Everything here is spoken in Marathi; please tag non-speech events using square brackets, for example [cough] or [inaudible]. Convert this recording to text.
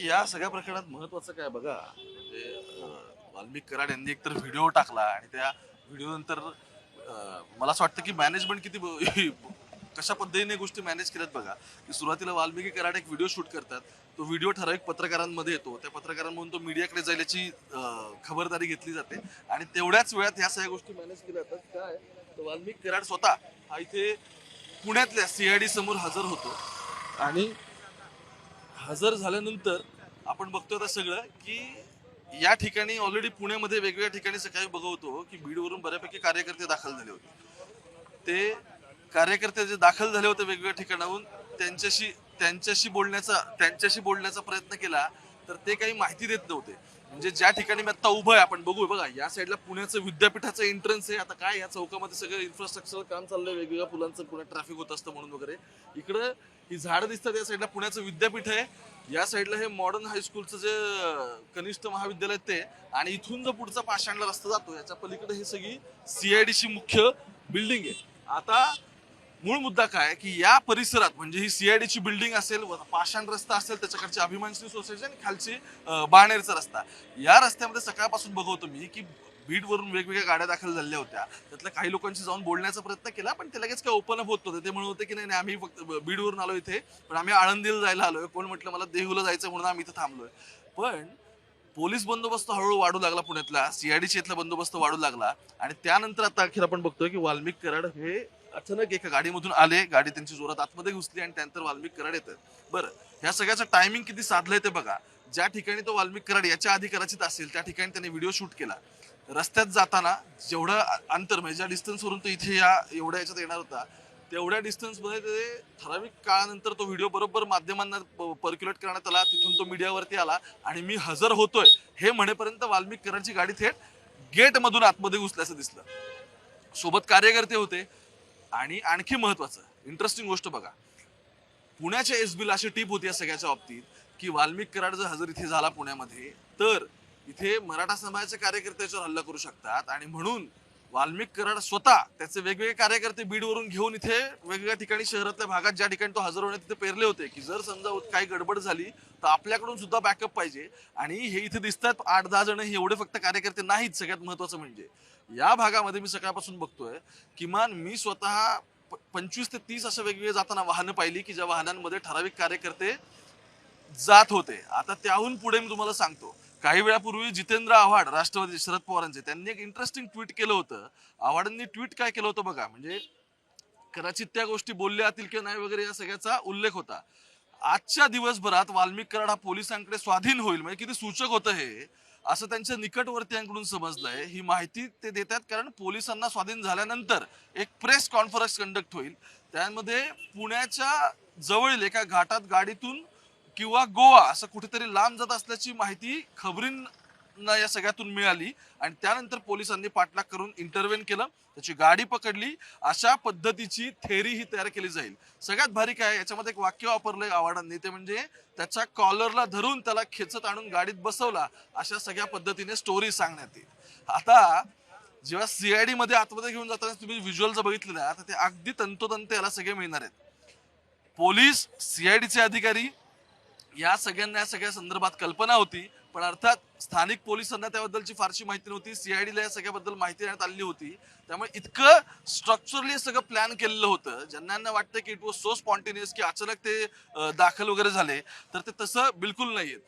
या सगळ्या प्रकरणात महत्वाचं काय बघा म्हणजे अं, वाल्मिक कराड यांनी एकतर व्हिडिओ टाकला आणि त्या व्हिडिओ नंतर अं, मला असं वाटतं की मॅनेजमेंट किती ब- [laughs] कशा पद्धतीने गोष्टी मॅनेज केल्यात बघा. की सुरुवातीला वाल्मिकी कराड एक व्हिडिओ शूट करतात तो व्हिडिओ ठराविक पत्रकारांमध्ये येतो त्या पत्रकारांमधून तो मीडियाकडे जाईल याची अं, खबरदारी घेतली जाते आणि तेवढ्याच वेळात ह्या सगळ्या गोष्टी मॅनेज केल्या जातात. काय? तर वाल्मिक कराड स्वतः हा इथे पुण्यातल्या सीआयडी समोर हजर होतो आणि हजर झाल्यानंतर आपण बघतो आता सगळं की या ठिकाणी ऑलरेडी पुण्यामध्ये वेगवेगळ्या ठिकाणी सकाळी बघवतो हो, की बीडवरून बऱ्यापैकी कार्यकर्ते दाखल झाले होते. ते कार्यकर्ते जे दाखल झाले होते वेगवेगळ्या ठिकाणाहून त्यांच्याशी त्यांच्याशी बोलण्याचा त्यांच्याशी बोलण्याचा प्रयत्न केला तर ते काही माहिती देत नव्हते. म्हणजे ज्या ठिकाणी मी आता उभं आहे आपण बघू बघा या साईडला पुण्याचं विद्यापीठाचं एंट्रन्स आहे. आता काय या चौकामध्ये सगळं इन्फ्रास्ट्रक्चर काम चाललंय वेगवेगळ्या पुलांचं पुण्यात ट्रॅफिक होत असतं म्हणून वगैरे. इकडं ही झाडं दिसतात या साईडला पुण्याचं विद्यापीठ आहे. या साईडला हे मॉडर्न हायस्कूलचं जे कनिष्ठ महाविद्यालय ते. आणि इथून जो पुढचा पाषाणला रस्ता जातो याच्या पलीकडे ही सगळी सीआयडीची मुख्य बिल्डिंग आहे. आता मूळ मुद्दा काय की या परिसरात म्हणजे ही सीआयडीची बिल्डिंग असेल व पाषाण रस्ता असेल त्याच्याकडची अभिमानश्री सोसायटी आणि खालची बाणेरचा रस्ता. या रस्त्यामध्ये सकाळपासून बघवतो मी की बीडवरून वेगवेगळ्या गाड्या दाखल झालेल्या होत्या. त्यातल्या काही लोकांशी जाऊन बोलण्याचा प्रयत्न केला पण ते लगेच काय ओपन अप होत होते ते म्हणत होते की नाही नाही, आम्ही फक्त बीडवरून आलो इथे पण आम्ही आळंदीला जायला आलोय. कोण म्हटलं मला देहूला जायचं म्हणून आम्ही इथे थांबलोय. पण पोलीस बंदोबस्त हळूहळू वाढू लागला पुण्यातला सीआयडीची इथला बंदोबस्त वाढू लागला. आणि त्यानंतर आता अखेर आपण बघतोय की वाल्मिक कराड हे अचानक एका गाडीमधून आले गाडी त्यांची जोरात आतमध्ये घुसली आणि त्यानंतर वाल्मिक कराड येतात बरं ह्या सगळ्याचं टायमिंग किती साधलंय ते बघा. ज्या ठिकाणी तो वाल्मिक कराड याच्या आधी कदाचित असेल त्या ठिकाणी त्याने व्हिडिओ शूट केला. रस्त्यात जाताना जेवढं अंतर म्हणजे ज्या डिस्टन्सवरून तो इथे या एवढ्या याच्यात येणार होता तेवढ्या डिस्टन्समध्ये ते ठराविक काळानंतर तो व्हिडिओ बरोबर माध्यमांना पर्क्युलेट करण्यात आला तिथून तो मीडियावरती आला आणि मी हजर होतोय हे म्हणेपर्यंत वाल्मिक कराडची गाडी थेट गेटमधून आतमध्ये घुसल्याचं दिसलं. सोबत कार्यकर्ते होते आणि आणखी महत्वाचं इंटरेस्टिंग गोष्ट बघा. पुण्याच्या एस बीला अशी टीप होती या सगळ्याच्या बाबतीत की वाल्मिक कराड जर हजर इथे झाला पुण्यामध्ये तर इथे मराठा समाजाचे कार्यकर्त्याच्यावर हल्ला करू शकतात आणि म्हणून वाल्मिक कराड स्वतः त्याचे वेगवेगळे कार्यकर्ते बीडवरून घेऊन इथे वेगवेगळ्या ठिकाणी शहरातल्या भागात ज्या ठिकाणी तो हजर होण्यात तिथे पेरले होते की जर समजा काही गडबड झाली तर आपल्याकडून सुद्धा बॅकअप पाहिजे. आणि हे इथे दिसतात आठ दहा जण हे एवढे फक्त कार्यकर्ते नाहीत सगळ्यात महत्वाचं म्हणजे. या भागामध्ये मी सकाळपासून बघतोय किमान मी स्वतः प- पंचवीस ते तीस अशा वेगवेगळे जाताना वाहनं पाहिली की ज्या वाहनांमध्ये ठराविक कार्यकर्ते जात होते. आता त्याहून पुढे मी तुम्हाला सांगतो काही वेळापूर्वी जितेंद्र आव्हाड राष्ट्रवादी शरद पवारांचे त्यांनी एक इंटरेस्टिंग ट्विट केलं होतं. आव्हाडांनी ट्विट काय केलं होतं बघा म्हणजे कदाचित त्या गोष्टी बोलल्या जातील किंवा नाही वगैरे या सगळ्याचा उल्लेख होता. आजच्या दिवसभरात वाल्मिक कराड हा पोलिसांकडे स्वाधीन होईल म्हणजे किती सूचक होतं हे असं त्यांच्या निकटवर्तीयांकडून समजलंय. ही माहिती ते देतात कारण पोलिसांना स्वाधीन झाल्यानंतर एक प्रेस कॉन्फरन्स कंडक्ट होईल. त्यामध्ये पुण्याच्या जवळील एका घाटात गाडीतून किंवा गोवा असं कुठेतरी लांब जात असल्याची माहिती खबरींना या सगळ्यातून मिळाली. आणि त्यानंतर पोलिसांनी पाठलाग करून इंटरव्हेन केलं. त्याची गाडी पकडली. अशा पद्धतीची थेरी ही तयार केली जाईल. सगळ्यात भारी काय याच्यामध्ये एक वाक्य वापरलंय आव्हाडांनी ते म्हणजे त्याच्या कॉलरला धरून त्याला खेचत आणून गाडीत बसवला अशा सगळ्या पद्धतीने स्टोरी सांगण्यात येईल. आता जेव्हा सीआयडी मध्ये आतमध्ये घेऊन जाताना तुम्ही व्हिज्युअल जर बघितलं आता तर ते अगदी तंतोतंत याला सगळे मिळणार आहेत. पोलीस सीआयडीचे अधिकारी या सगळ्यांना या सगळ्या संदर्भात कल्पना होती पण अर्थात स्थानिक पोलिसांना त्याबद्दलची फारशी माहिती नव्हती सीआयडीला या सगळ्याबद्दल माहिती देण्यात आली होती. त्यामुळे इतकं स्ट्रक्चरली सगळं प्लॅन केलेलं होतं. ज्यांना यांना वाटतं की इट वॉज सो स्पॉन्टेनियस की अचानक ते दाखल वगैरे झाले तर ते तसं बिलकुल नाहीये.